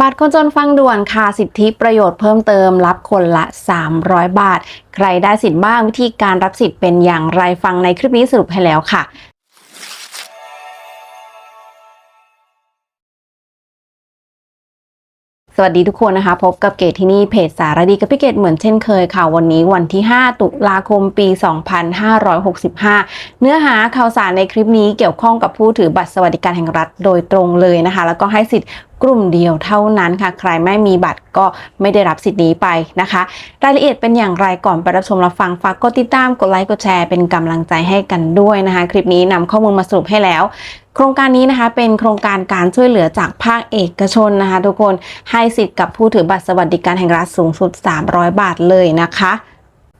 บัตรคนจนฟังด่วนค่ะสิทธิประโยชน์เพิ่มเติมรับคนละ 300 บาท ใครได้สิทธิ์บ้างวิธีการรับสิทธิ์เป็นอย่างไรฟังในคลิปนี้สรุปให้แล้วค่ะ สวัสดีทุกคนนะคะ พบกับเกตที่นี่เพจสารดีกับพี่เกตเหมือนเช่นเคยค่ะ วันนี้วันที่ 5 ตุลาคมปี 2565 เนื้อหาข่าวสารในคลิปนี้เกี่ยวข้องกับผู้ถือบัตรสวัสดิการแห่งรัฐโดยตรงเลยนะคะ แล้วก็ให้สิทธิ์กลุ่มเดียวเท่านั้นค่ะ ใครไม่มีบัตรก็ไม่ได้รับสิทธิ์นี้ไปนะคะ รายละเอียดเป็นอย่างไรก่อนไปรับชมรับฟังฝากกดติดตามกดไลค์กดแชร์เป็นกำลังใจให้กันด้วยนะคะ คลิปนี้นำข้อมูลมาสรุปให้แล้ว โครงการนี้นะคะเป็นโครงการการช่วยเหลือจากภาคเอกชนนะคะ ทุกคนให้สิทธิ์กับผู้ถือบัตรสวัสดิการแห่งรัฐสูงสุด 300 บาทเลยนะคะ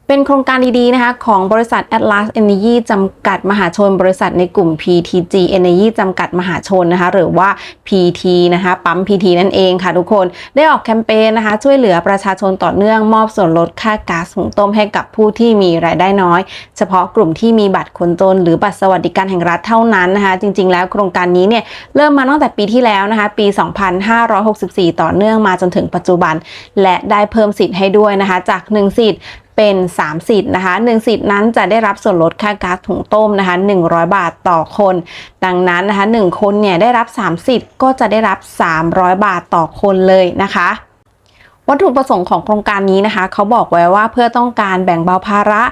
เป็นโครงการดีๆ นะคะของบริษัท Atlas Energy จำกัดมหาชน บริษัทในกลุ่ม PTG Energy จำกัดมหาชนนะคะหรือว่า PT นะคะปั๊ม PT นั่นเองค่ะทุกคนได้ออกแคมเปญนะคะช่วยเหลือประชาชนต่อเนื่องมอบส่วนลดค่าก๊าซหุงต้มให้กับผู้ที่มีรายได้น้อย เฉพาะกลุ่มที่มีบัตรคนจน หรือบัตรสวัสดิการแห่งรัฐเท่านั้นนะคะจริง ๆ แล้วโครงการนี้เนี่ยเริ่มมาตั้งแต่ปีที่แล้วนะคะปี 2564 ต่อเนื่องมาจนถึงปัจจุบัน และได้เพิ่มสิทธิ์ให้ด้วยนะคะจาก1สิทธิ์ เป็น 3 สิทธิ์นะคะ 1 สิทธิ์นั้นจะได้รับส่วนลดค่าก๊าซถุงต้มนะคะ 100 บาทต่อคน ดังนั้นนะคะ 1 คนเนี่ยได้รับ 3 สิทธิ์ก็จะได้รับ 300 บาทต่อคนเลยนะคะวัตถุประสงค์ของโครงการนี้นะคะ เขาบอกไว้ว่าเพื่อต้องการแบ่งเบาภาระ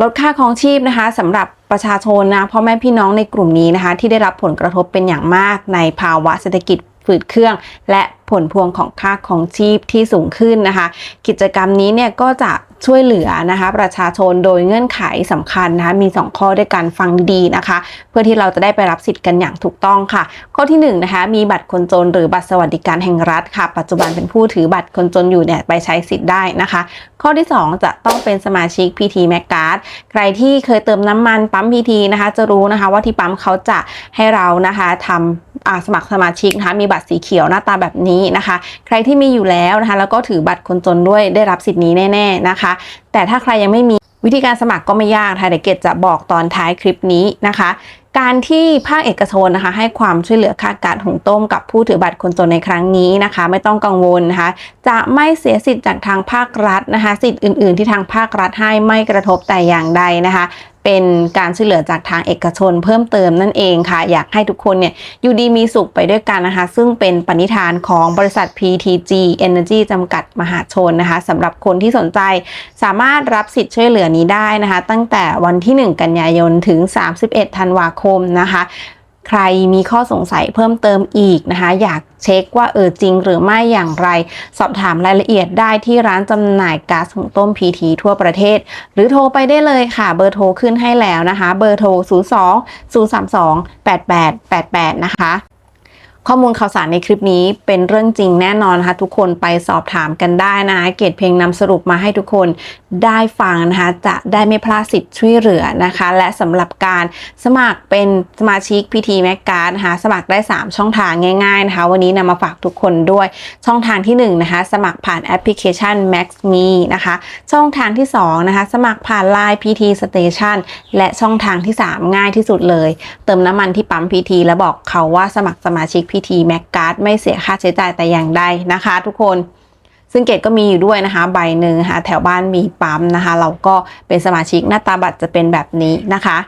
ลดค่าครองชีพนะคะสำหรับประชาชนนะพ่อแม่พี่น้องในกลุ่มนี้นะคะ ที่ได้รับผลกระทบเป็นอย่างมากในภาวะเศรษฐกิจฝืดเครื่อง และผลพวงของค่าของชีพที่สูงขึ้นนะคะ กิจกรรมนี้เนี่ยก็จะ ช่วยเหลือนะคะ ประชาชนโดยเงื่อนไขสำคัญนะคะมี 2 ข้อด้วยกันฟังดีนะคะ เพื่อที่เราจะได้ไปรับสิทธิ์กันอย่างถูกต้องค่ะ ข้อที่1นงนะคะมีบัตรคนจนหรือบัตรสวัสดิการแห่งรัฐค่ะ ปัจจุบันเป็นผู้ถือบัตรคนจนอยู่เนี่ยไปใช้สิทธิ์ได้นะคะ ข้อที่ 2 จะต้องเป็นสมาชิก PT m a c การ์ดใครที่เคยเติมน้ำมันปั๊ม PT นะคะ จะรู้นะคะว่าที่ปั๊มเขาจะให้เรานะคะทำอ่า สมัครสมาชิกนะคะมีบัตรสีเขียวหน้าตาแบบนี้นะคะ ใครที่มีอยู่แล้วนะคะ แล้วก็ถือบัตรคนจนด้วยได้รับสิทธิ์นี้แน่ ๆนะคะ แต่ถ้าใครยังไม่มีวิธีการสมัครก็ไม่ยากค่ะเดี๋ยวเกดจะบอกตอนท้ายคลิปนี้นะคะ การที่ภาคเอกชนนะคะให้ความช่วยเหลือค่าการหุงต้มกับผู้ถือบัตรคนจนในครั้งนี้นะคะ ไม่ต้องกังวลนะคะ จะไม่เสียสิทธิ์จากทางภาครัฐนะคะ สิทธิ์อื่น ๆ ที่ทางภาครัฐให้ไม่กระทบแต่อย่างใดนะคะเป็นการช่วยเหลือจากทางเอกชนเพิ่มเติมนั่นเองค่ะ อยากให้ทุกคนเนี่ยอยู่ดีมีสุขไปด้วยกันนะคะ ซึ่งเป็นปณิธานของบริษัท PTG Energy จำกัดมหาชนนะคะสำหรับคนที่สนใจสามารถรับสิทธิ์ช่วยเหลือนี้ได้นะคะ ตั้งแต่วันที่ 1 กันยายนถึง 31 ธันวาคมนะคะ ใครมีข้อสงสัยเพิ่มเติมอีกนะคะ อยาก เช็คว่าเออจริงหรือไม่อย่างไร สอบถามรายละเอียดได้ที่ร้านจำหน่ายก๊าซหุงต้มพีทีทั่วประเทศ หรือโทรไปได้เลยค่ะ เบอร์โทรขึ้นให้แล้วนะคะ เบอร์โทร 02 032 8888 นะคะ ข้อมูลข่าวสารในคลิปนี้เป็นเรื่องจริงแน่นอนนะคะ ทุกคนไปสอบถามกันได้นะคะเกตเพลงนำสรุปมาให้ทุกคนได้ฟังนะคะ จะได้ไม่พลาดสิทธิ์ช่วยเหลือนะคะ และสำหรับการสมัครเป็นสมาชิกพีทีแมกการนะคะสมัครได้ 3 ช่องทางง่ายๆนะคะ วันนี้นำมาฝากทุกคนด้วยช่องทางที่1นะคะสมัครผ่านแอปพลิเคชัน MaxMe นะคะ ช่องทางที่2นะคะสมัครผ่าน Line PT Station และช่องทางที่ 3 ง่ายที่สุดเลย เติมน้ำมันที่ปั๊ม PT แล้วบอกเขาว่าสมัครสมาชิก PT m a c การ์ดไม่เสียค่าใช้จ่ายแต่อย่างใดนะคะ ทุกคน ซึ่งเกดก็มีอยู่ด้วยนะคะใบหนึ่งนะคะแถวบ้านมีปั๊มนะคะ เราก็เป็นสมาชิกหน้าตาบัตรจะเป็นแบบนี้นะคะ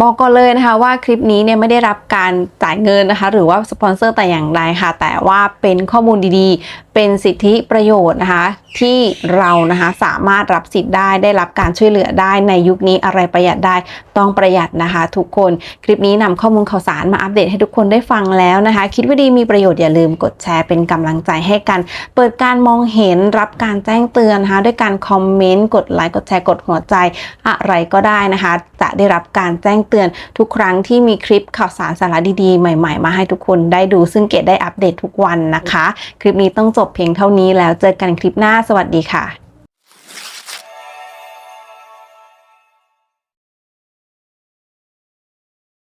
บอกก่อนเลยนะคะว่าคลิปนี้เนี่ยไม่ได้รับการจ่ายเงินนะคะ หรือว่าสปอนเซอร์แต่อย่างใดค่ะ แต่ว่าเป็นข้อมูลดีๆ เป็นสิทธิประโยชน์นะคะ ที่เรานะคะสามารถรับสิทธิ์ได้ได้รับการช่วยเหลือได้ในยุคนี้อะไรประหยัดได้ต้องประหยัดนะคะ ทุกคนคลิปนี้นำข้อมูลข่าวสารมาอัปเดตให้ทุกคนได้ฟังแล้วนะคะ คิดว่าดีมีประโยชน์อย่าลืมกดแชร์เป็นกำลังใจให้กัน เปิดการมองเห็นรับการแจ้งเตือนนะคะด้วยการคอมเมนต์กดไลค์กดแชร์กดหัวใจ อะไรก็ได้นะคะ จะได้รับการแจ้งเตือนทุกครั้งที่มีคลิปข่าวสารสาระดีๆ ใหม่ ๆ มาให้ทุกคนได้ดูซึ่งเกดได้อัปเดตทุกวันนะคะ คลิปนี้ต้องจบเพียงเท่านี้แล้วเจอกันคลิปหน้าสวัสดีค่ะ